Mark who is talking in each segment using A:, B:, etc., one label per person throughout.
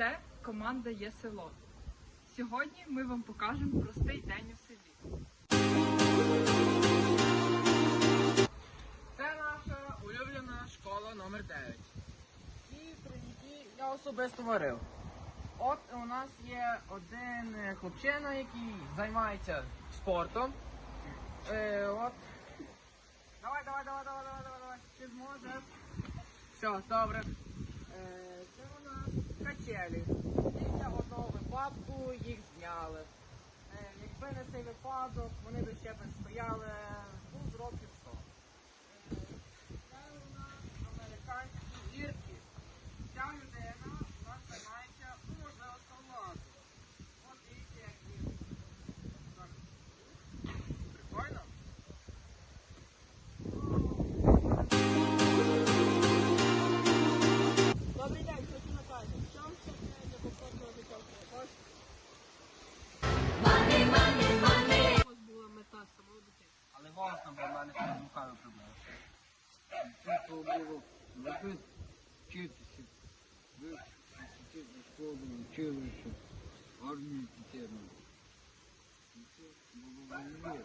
A: Це команда є село. Сьогодні ми вам покажемо простий день у селі.
B: Це наша улюблена школа номер 9. Ці треники я особисто варив. От у нас є один хлопчина, який займається спортом. Е, от. Давай, давай, давай, давай, давай, давай, давай. Ти зможеш. Все, добре. У. Після одного випадку їх зняли. Е, якби не цей випадок, вони б ще б стояли ну, з років голосно, бо в мене з руками проблеми.
C: Це було робити, вчитися, вчитися в школу, училище, армію піти. ну. Це було важливо.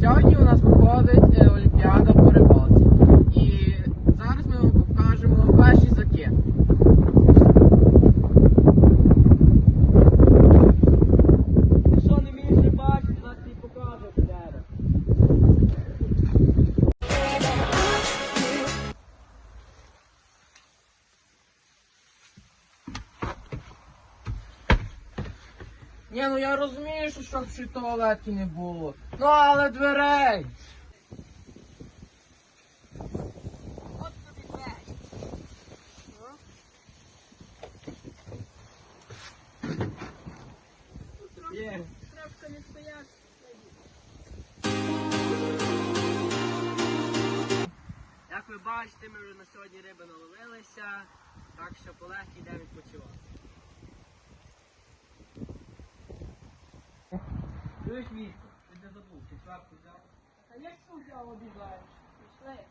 B: Сьогодні у нас проходить е, Олімпіада по рибалці. Ні, ну я розумію, що щоб ще туалетки не було. Ну але дверей.
D: От тобі двері.
B: Є.
D: Не стоять.
B: Як ви бачите, ми вже на сьогодні риби наловилися, так що полегкі йде відпочивати. Дають місце. Ти не забув, четверту взяв.
D: Конечно, взял обижаешь. Пішли.